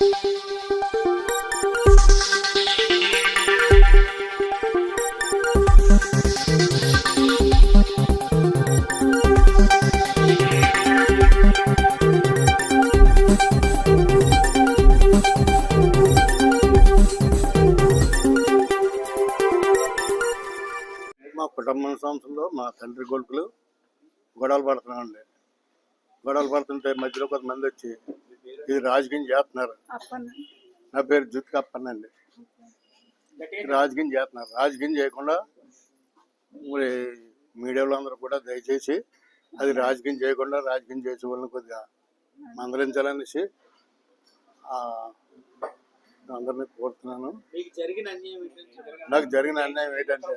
మా కుటుంబ సంవత్సరంలో మా తండ్రి కొడుకులు గొడవలు పడుతున్నామండి గొడవలు పడుతుంటే మధ్యలో కొంతమంది వచ్చి ఇది రాజకీయం చేస్తున్నారు. నా పేరు జుత్ కప్పనండి రాజకీయం చేస్తున్నారు. రాజకీయం చేయకుండా మరి మీడియాలో అందరూ కూడా దయచేసి అది రాజకీయం చేయకుండా రాజకీయం చేసే వాళ్ళని కొద్దిగా మందలించాలనేసి ఆ, అందరినీ కోరుతున్నాను. మీకు జరిగిన అన్యాయం ఏంటంటే నాకు జరిగిన అన్యాయం ఏంటంటే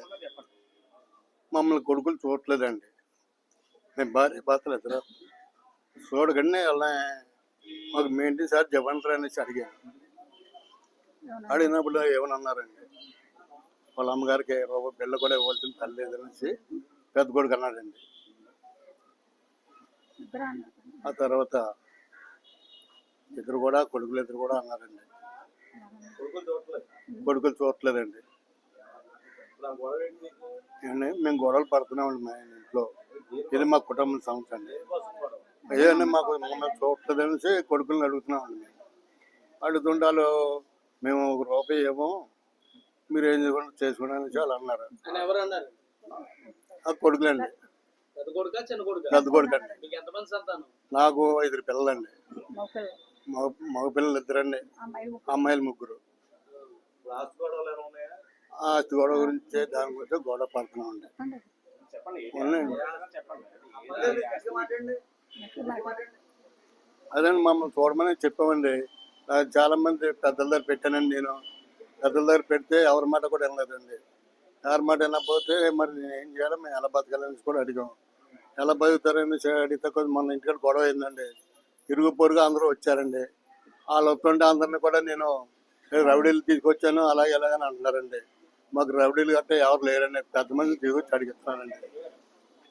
మమ్మల్ని కొడుకులు చూడట్లేదండి. మేము భార్య భర్తలు ఇద్దరు. చూడగానే వాళ్ళ మాకు మెయింటైన్ సార్ చెప్పంటారు అనేసి అడిగాను. అడిగినప్పుడు ఏమని అన్నారండి వాళ్ళ అమ్మగారికి రూపాయి పిల్ల కూడా ఇవ్వాల్సిన తల్లి లేదనేసి పెద్ద కొడుకు అన్నాడండి. ఆ తర్వాత ఇద్దరు కూడా కొడుకులు ఇద్దరు కూడా అన్నారండి. కొడుకులు చూడట్లేదు కొడుకులు చూడట్లేదండి మేము గొడవలు పడుతున్నామండి మా ఇంట్లో. ఇది మా కుటుంబం సంస్థ అండి. అయ్యండి మాకు మమ్మల్ని చూడలేదనేసి కొడుకులను అడుగుతున్నామండి మేము. అడుగుతుంటే వాళ్ళు మేము ఒక రూపాయి ఏమో మీరు ఏం చేసుకోండి చేసుకోండి అనేసి వాళ్ళు అన్నారు. అని ఎవరు అన్నారు? ఆ కొడుకులండి. పెద్ద కొడుకా అండి నాకు ఐదుగురు పిల్లలండి. మగ మగ పిల్లలు ఇద్దరండి. అమ్మాయిలు ముగ్గురు. ఆస్తి గొడవ గురించి దాని గురించి గొడవ పడుతున్నామండి చెప్పండి. ఉన్నాయండి చెప్పండి. అదే మమ్మల్ని చూడమని చెప్పామండి. చాలా మంది పెద్దల దగ్గర పెట్టానండి నేను. పెద్దల దగ్గర పెడితే ఎవరి మాట కూడా వెళ్ళలేదండి ఎవరి మాట వెళ్ళకపోతే మరి నేను ఏం చేయాలి? మేము ఎలా బతకాలని కూడా అడిగాం. ఎలా బతుకుతారని అడిగితే కొంచెం మన ఇంటికాడ గొడవ అయిందండి. ఇరుగు పొరుగు అందరూ వచ్చారండి. వాళ్ళు వస్తుంటే అందరిని కూడా నేను రౌడీలు తీసుకొచ్చాను అలాగే ఎలాగని అంటున్నారండి. మాకు రౌడీలు గట్రా ఎవరు లేరండి. పెద్ద మంది తీసుకొచ్చి అడిగిస్తున్నానండి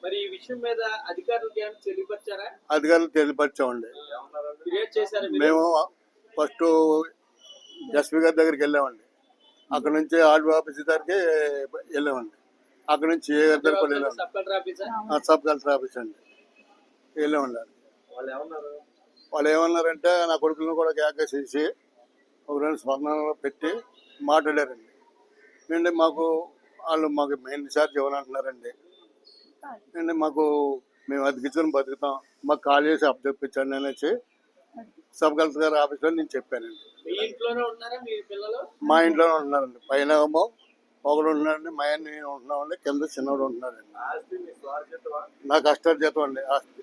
మరి ఈ విషయం మీద అధికారులకు ఏమైనా తెలియపరిచారా? అధికారులు తెలియపరిచామండి. ఫిర్యాదు చేశారా మీరు? మేము ఫస్ట్ ఎస్పీ గారి దగ్గరికి వెళ్ళామండి. అక్కడ నుంచి ఆర్డీ ఆఫీస్ దగ్గరికి వెళ్ళామండి. అక్కడ నుంచి ఏ గారి దగ్గర కూడా వెళ్ళామండి. సబ్ కలెక్టర్ ఆఫీసా? ఆ సబ్ కలెక్టర్ ఆఫీస్ అండి. వెళ్ళామండి. వాళ్ళు ఏమన్నారు? వాళ్ళు ఏమన్నారంటే నా కొడుకులను కూడా కేకేసేసి ఒక రెండు స్పందనలో పెట్టి మాట్లాడారండి. ఏంటంటే మాకు వాళ్ళు మాకు మెయిన్ ఛార్జ్ ఇవ్వాలంటున్నారండి. ఏంటంటే మాకు మేము అతికించుకొని బతుకుతాం. మాకు కాల్ చేసి అప్ తెప్పించండి అనేసి సబ్ కలెక్టర్ గారి ఆఫీస్లో నేను చెప్పానండి. మీ ఇంట్లోనే ఉన్నారా మీ పిల్లలు? మా ఇంట్లోనే ఉంటున్నారండి పైన ఏమో ఒకడు ఉంటున్నాడండి మా ఆయన నేను ఉంటున్నామండి కింద చిన్నవాడు ఉంటున్నాడండి. ఆస్తి మీ స్వార్థితమా నా కష్టార్జితం అండి ఆస్తి.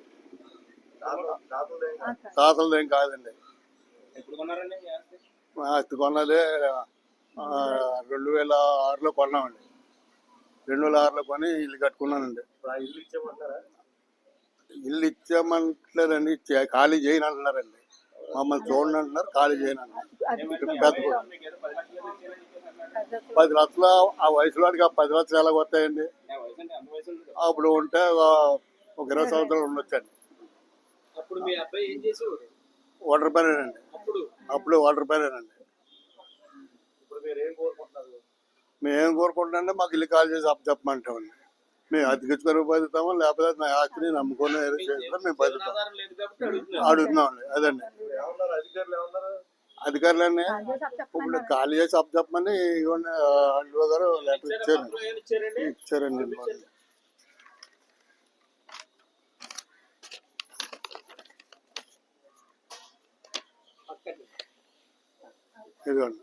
తాతలది ఏం కాదండి. ఆస్తి? కొన్నది రెండు వేల ఆరులో కొన్నామండి. రెండు వేల ఆరులో కొని ఇల్లు కట్టుకున్నానండి. ఇల్లు ఇచ్చేయమంటారా? ఇల్లు ఇచ్చామంటలేదండి ఖాళీ చేయను అంటున్నారండి మమ్మల్ని చూడండి అంటున్నారు ఖాళీ చేయను అంటున్నారు పెద్ద పది లక్షలు ఆ వయసులో వాడికి ఆ పది లక్షలు ఎలా వస్తాయండి. అప్పుడు ఉంటే ఒక ఇరవై సంవత్సరాలు ఉండొచ్చండి. అప్పుడు మీ అబ్బాయి ఏం చేసేవాడు వాటర్ పనేనండి అప్పుడు? అప్పుడు వాటర్ పనేనండి ఇప్పుడు మీరు ఏం కోరుకుంటున్నారు? మేము ఏం మాకు ఇల్లు కాల్ చేసి అప్పు చెప్పమంటామండి. మేము అతికించుకొని బతుకుతాము లేకపోతే నా ఆస్తిని నమ్ముకొని ఏదో మేము బతుకుతాం. ఆధారం అడుగుతున్నామండి అదండి. అధికారులన్నీ ఇప్పుడు ఖాళీ చేసి అప్పు చెప్పమని ఇవ్వండి అల్లు గారు లెటర్ ఇచ్చారు ఇచ్చారండి ఇదిగోండి.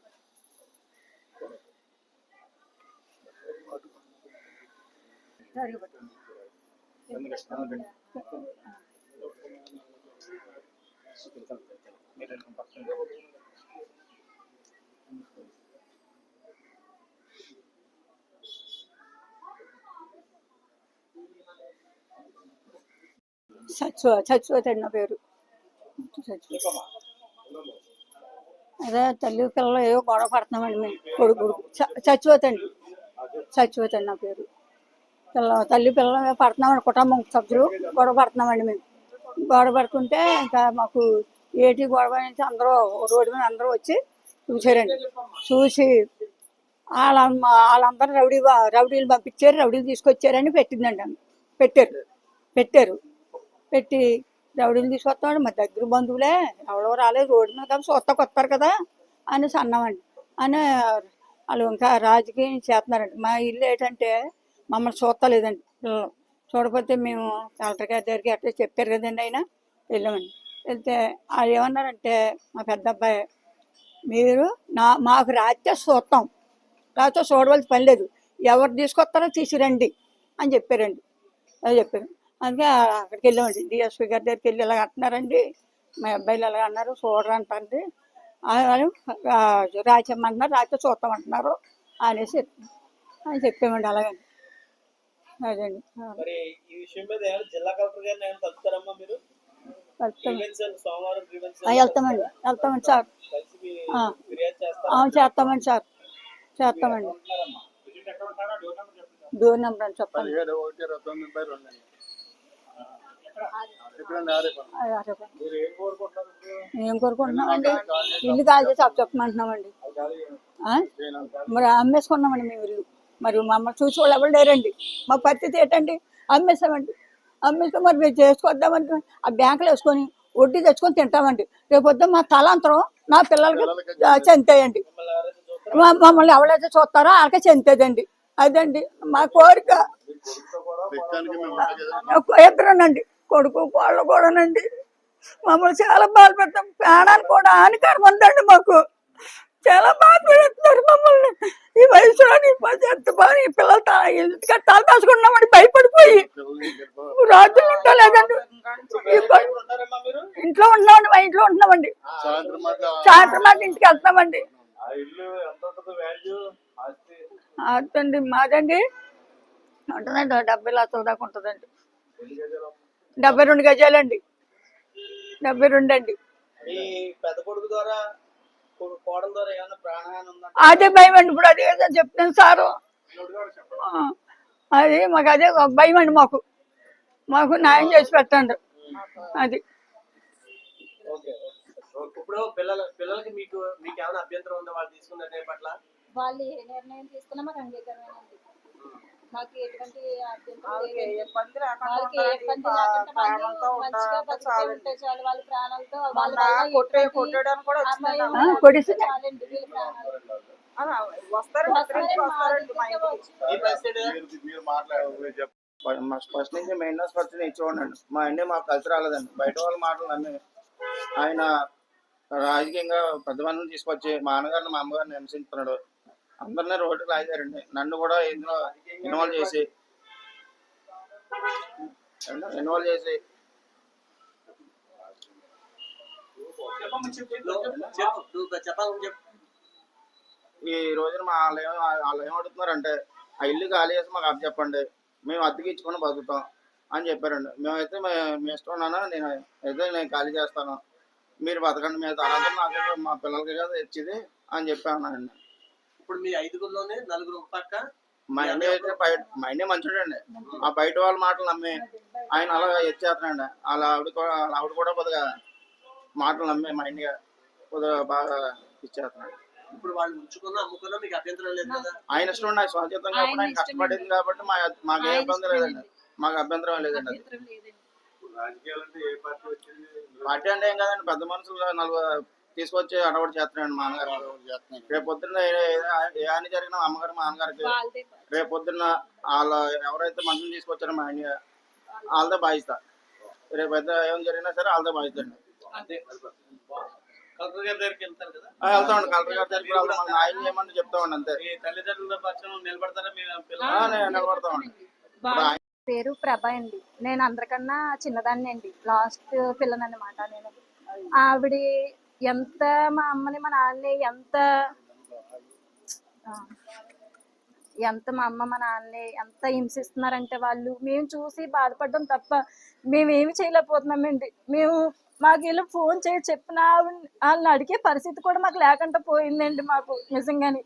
చచ్చు చచ్చిపోతాడు నా పేరు. అదే తల్లి పిల్లలు ఏవో గొడవ పడుతున్నామండి మేము. కొడుకు చ- చచ్చిపోతాండి చచ్చిపోతాడు నా పేరు. పిల్ల తల్లి పిల్లలు పడుతున్నామండి కుటుంబం సభ్యులు గొడవ పడుతున్నామండి మేము. గొడవ పడుతుంటే ఇంకా మాకు ఏటి గొడవ నుంచి అందరూ రోడ్డు మీద అందరూ వచ్చి చూసారండి చూసి వాళ్ళ వాళ్ళందరూ రౌడీ రౌడీలు పంపించారు రౌడీలు తీసుకొచ్చారని పెట్టిందండి పెట్టారు. పెట్టారు. పెట్టి రౌడీలు తీసుకొస్తామండి. మా దగ్గర బంధువులే ఎవరో రాలేదు రోడ్డు మీద కాబట్టి చూస్తాకు వస్తారు కదా అనేసి అన్నామండి. అని వాళ్ళు ఇంకా రాజకీయం చేస్తున్నారండి. మా ఇల్లు ఏంటంటే మమ్మల్ని చూస్తలేదండి పిల్లలు చూడకపోతే మేము కలెక్టర్ గారి దగ్గరికి అట్లా చెప్పారు కదండి ఆయన. వెళ్ళామండి. వెళ్తే వాళ్ళు ఏమన్నారంటే మా పెద్ద అబ్బాయి మీరు నా మాకు రాస్తే చూస్తాం. రాత్రి చూడవలసిన పని లేదు. ఎవరు తీసుకొస్తారో తీసిరండి అని చెప్పారండి. అది చెప్పారు. అందుకే అక్కడికి వెళ్ళామండి. డిఎస్పీ గారి దగ్గరికి వెళ్ళి ఇలా అంటున్నారండి. మా అబ్బాయిలు ఎలాగ అన్నారు చూడరంటండి అని రాచమ్మంటున్నారు రాత్రి చూస్తామంటున్నారు అనేసి అని చెప్పామండి అలాగండి. అదండి. మరి ఈ విషయం మీద ఏమైనా జిల్లా కలెక్టర్ గారిని ఏమైనా కలుపుతారమ్మా మీరు? వెళ్తామండి. వెళ్తామండి సార్. అవును చేస్తామండి సార్. చేస్తామండి. డోర్ నెంబర్ అని చెప్పండి. ఏం కోరుకుంటున్నామండి? ఇల్లు కాల్ చేసి అప్పు చెప్పమంటున్నామండి. మరి అమ్మేసుకున్నామండి మేము ఇల్లు. మరి మమ్మల్ని చూసి వాళ్ళు ఎవరు లేరండి. మా పరిస్థితి ఏంటండి అమ్మేసామండి. అమ్మేస్తే మరి మేము చేసుకోద్దామంటే ఆ బ్యాంకులో వేసుకొని వడ్డీ తెచ్చుకొని తింటామండి. రేపొద్దు మా తలాంతరం నా పిల్లలకి మిమ్మల్ని మా- మమ్మల్ని ఎవరైతే చూస్తారో వాళ్ళకే చెంతేదండి. అదండి మా కోరిక. ఇద్దరునండి. కొడుకు కోళ్ళు కూడానండి. మమ్మల్ని చాలా బాధ పెడతాం. ప్రాణాలు కూడా హానికరం ఉందండి మాకు. చాలా బాధపడుతున్నారు మమ్మల్ని. ఈ వయసులో నీ ఎంత బాగా ఈ పిల్లలు ఎందుకంటే తల దాచుకున్నామని భయపడిపోయి. రాత్రులు ఉంటలేదండి ఇంట్లో ఉన్నామండి మా ఇంట్లో ఉంటున్నామండి సాయంత్రం మాట మాకు ఇంటికి వెళ్తామండి ఆ మాదండి. ఉంటుందండి డెబ్బై లక్షల దాకా ఉంటుందండి. డెబ్బై రెండు గజాలండి. డెబ్బై రెండు అండి. పెద్ద కొడుకు ద్వారా అదే భయం అండి. ఇప్పుడు అదే కదా చెప్తాను సారు. అది మాకు అదే భయం అండి మాకు. మాకు న్యాయం చేసి పెట్టండి. అది. ఓకే ఇప్పుడు పిల్లల పిల్లలకి మీకు మీకు ఏమైనా అభ్యంతరం ఉందా? వాళ్ళు తీసుకున్న పట్ల? వాళ్ళు ఏ నిర్ణయం తీసుకున్నా మాకు అంగీకారమేనండి మాకు ఎటువంటి అభ్యంతరం వాళ్ళకి ఏ లేదండి. ఇబ్బంది లేకుండా వాళ్ళకి ఏ ఉండాలి, ఇబ్బంది ప్రా- లేకుండా ప్రాణంతో వాళ్ళు మంచిగా ఉండాలంటే బతికే చాలండి. ఉంటే చాలు వాళ్ళ ప్రాణాలతో వాళ్ళ మొన్న వల్ల కొట్టే ఎటువంటి కొట్టడానికి కూడా అపాయం వచ్చిందండి ఆ, లేకుండా కొడిసి చాలండి వీళ్ళ ప్రాణాలు. అలా వస్తారండి వస్తారండి, ఇక్కడికి మా ఇంటికి ఈ పరిస్థితి మీరు- మీరు ఫస్ట్ నుంచి మెయింటెనెన్స్ పరిస్థితి నేను చూడండి. మా అన్నీ మాకు కలిసి రాలేదండి. బయట వాళ్ళ మాటలు నమ్మి. ఆయన రాజకీయంగా పెద్ద మందిని తీసుకొచ్చి మా నాన్నగారిని మా అమ్మగారిని హింసిస్తున్నాడు అందరినీ రోడ్డు లాగారండి. నన్ను కూడా ఇందులో ఇన్వాల్వ్ చేసి. ఇన్వాల్వ్ చేసి. ఈ రోజున మా వాళ్ళు ఆలయం వాళ్ళు ఏం అడుగుతున్నారంటే ఆ ఇల్లు ఖాళీ చేసి మాకు అప్ చెప్పండి. మేము అద్దెకి ఇచ్చుకొని బతుకుతాం. అని చెప్పారండి. మేమైతే మే- మీ ఇష్టం ఉన్నానా? నేను అయితే నేను ఖాళీ చేస్తాను. మీరు బతకండి మీద తర్వాత నాకు మా పిల్లలకి కదా ఇచ్చేది అని చెప్పి అన్నానండి ఇప్పుడు మీ ఐదుగురిలోనే నలుగురు ఒక పక్క? మా ఇంటి అయితే బయట మా ఇంటి మంచిదండి ఆ బయట వాళ్ళ మాటలు నమ్మి ఆయన అలా ఇచ్చేస్తున్నాండి వాళ్ళ ఆవిడ కూడా వాళ్ళ ఆవిడ కూడా కొద్దిగా మాటలు నమ్మి మా ఇంటిగా కొద్దిగా బాగా ఇచ్చేస్తున్నాడు. ఇప్పుడు వాళ్ళు ఉంచుకున్నా అమ్ముకున్నా మీకు అభ్యంతరం లేదు కదా? ఆయన ఇష్టం నాకు స్వాతంత్రం కాబట్టి ఆయన కష్టపడింది కాబట్టి మా మాకు ఏ ఇబ్బంది లేదండి. మాకు అభ్యంతరం లేదండి అది. పార్టీ అంటే ఏం కదండి. పెద్ద మనుషులు నలుగురు తీసుకొచ్చి అడవాడు చేస్తున్నాడు మా నాన్నగారు రేపు పొద్దున్న ఏ- హాని జరిగినా అమ్మగారు మా నాన్నగారికి రేపు పొద్దున్న వాళ్ళ ఎవరైతే మనుషులు తీసుకొచ్చారో మా ఆయన వాళ్ళదే బాధిస్తా. రేపు అయితే ఏం జరిగినా సరే వాళ్ళదే బాధిస్తా అండి అదే కలెక్టర్ గారి దగ్గరికి వెళ్తారు కదా? ఆ, వెళ్తామండి. కలెక్టర్ గారి దగ్గరికి వెళ్తాం మన ఆయన చేయమంటే చెప్తామండి అంతే. మీ తల్లిదండ్రుల పక్షం నిలబడతారా? మీ ఆ, పిల్లలు నేను నిలబడతామండి ఇప్పుడు ఆయన పేరు ప్రభ అండి. నేను అందరికన్నా చిన్నదాన్ని అండి లాస్ట్ పిల్లని అనమాట నేను ఆవిడ ఎంత మా అమ్మని మా నాన్నని ఎంత ఎంత మా అమ్మ మా నాన్నని ఎంత హింసిస్తున్నారంటే వాళ్ళు. మేము చూసి బాధపడడం తప్ప మేమేమి చేయలేకపోతున్నామండి. మేము మాకు వీళ్ళు ఫోన్ చేసి చెప్పిన వాళ్ళని అడిగే పరిస్థితి కూడా మాకు లేకుండా పోయిందండి మాకు నిజంగాని.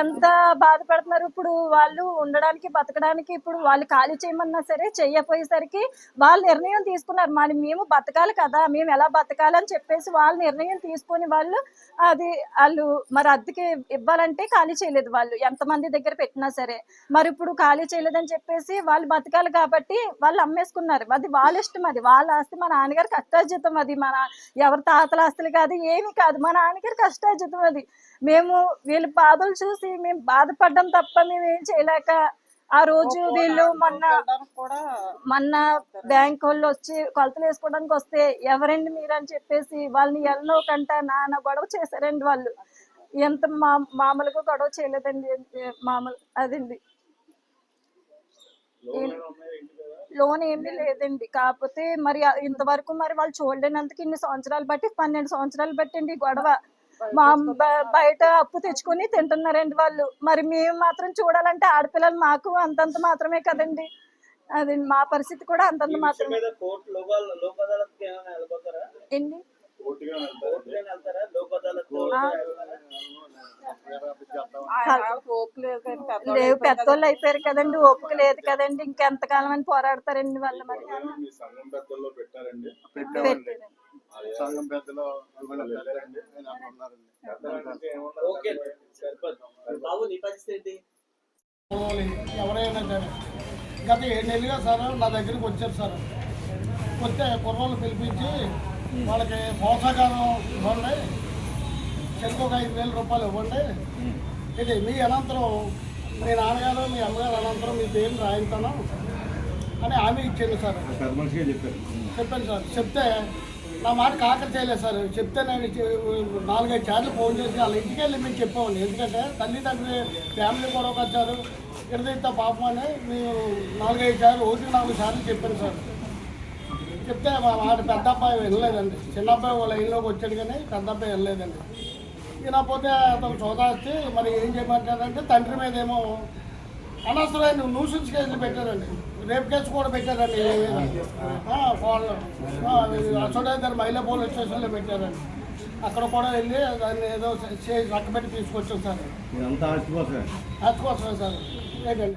ఎంత బాధపడుతున్నారు ఇప్పుడు వాళ్ళు ఉండడానికి బతకడానికి? ఇప్పుడు వాళ్ళు ఖాళీ చేయమన్నా సరే చేయకపోయేసరికి వాళ్ళు నిర్ణయం తీసుకున్నారు. మరి మేము బతకాలి కదా మేము ఎలా బతకాలని చెప్పేసి వాళ్ళు నిర్ణయం తీసుకొని వాళ్ళు అది వాళ్ళు మరి అద్దెకి ఇవ్వాలంటే ఖాళీ చేయలేదు వాళ్ళు. ఎంతమంది దగ్గర పెట్టినా సరే. మరి ఇప్పుడు ఖాళీ చేయలేదని చెప్పేసి వాళ్ళు బతకాలి కాబట్టి వాళ్ళు అమ్మేసుకున్నారు. అది వాళ్ళ ఇష్టం అది. వాళ్ళ ఆస్తి మా నాన్నగారి కష్టార్జితం అది. మన ఎవరి తాతల ఆస్తులు కాదు ఏమి కాదు. మా నాన్నగారి కష్టార్జితం అది. మేము వీళ్ళ బాధలు చూసి మేము బాధపడ్డం తప్ప మేము ఏం చేయలేక ఆ రోజు వీళ్ళు మొన్న మొన్న బ్యాంక్ వాళ్ళు వచ్చి కొలతలు వేసుకోవడానికి వస్తే ఎవరండి మీరు అని చెప్పేసి వాళ్ళని ఎన్నో కంట నాన్న గొడవ చేశారండి వాళ్ళు. ఎంత మా మామూలుగా గొడవ చేయలేదండి మామూలు అదండి. లోన్ ఏమీ లేదండి. కాకపోతే మరి ఇంతవరకు మరి వాళ్ళు చూడలేనందుకు ఇన్ని సంవత్సరాలు బట్టి పన్నెండు సంవత్సరాలు బట్టండి గొడవ. మా బయట అప్పు తెచ్చుకొని తింటున్నారండి వాళ్ళు. మరి మేము మాత్రం చూడాలంటే ఆడపిల్లలు మాకు అంతంత మాత్రమే కదండి. అది మా పరిస్థితి కూడా అంతంత మాత్రమే. ఏంటి? లేవు. పెద్దోళ్ళు అయిపోయారు కదండి. ఓపిక లేదు కదండి. ఇంకెంతకాలం అని పోరాడతారండి వాళ్ళు మరి. పెట్టారండి. సంఘం పెద్దలు. ఎవరైనా సరే. గత ఏడు నెలలుగా సార్ నా దగ్గరికి వచ్చారు సార్. వస్తే కుర్రోళ్ళు పిలిపించి వాళ్ళకి పోషకారం ఇవ్వండి. చెరుకు ఒక ఐదు వేల రూపాయలు ఇవ్వండి. ఇది మీ అనంతరం మీ నాన్నగారు మీ అమ్మగారు అనంతరం మీ పేరు రాయిస్తాను. అని హామీ ఇచ్చాను సార్. పెద్ద మనిషిగా చెప్పారు. చెప్పాను సార్. చెప్తే నా మాట కాకర చేయలేదు సార్. చెప్తే నేను నాలుగైదు సార్లు ఫోన్ చేసి వాళ్ళ ఇంటికి వెళ్ళి మేము చెప్పామండి ఎందుకంటే తల్లిదండ్రులు ఫ్యామిలీ కూడా వచ్చారు. ఇరదైతే పాపం అని మేము నాలుగైదు సార్లు ఒకటి నాలుగు సార్లు చెప్పాను సార్. చెప్తే వాడు మాట పెద్ద అబ్బాయి వెళ్ళలేదండి. చిన్న అబ్బాయి వాళ్ళ ఇంట్లోకి వచ్చాడు కానీ పెద్ద అబ్బాయి వెళ్ళలేదండి. వినకపోతే అతను సోదాస్తే మరి ఏం చేయమంటాడంటే తండ్రి మీద ఏమో అనవసరమైన న్యూసెన్స్ కేసులు పెట్టారండి. రేప్ కేసు కూడా పెట్టారండి. వాళ్ళు అసోడేదర్ మహిళా పోలీస్ స్టేషన్లో పెట్టారండి. అక్కడ కూడా వెళ్ళి దాన్ని ఏదో చేసి రక్కబెట్టి తీసుకొచ్చాం సార్. కోసమే సార్. ఏంటండి?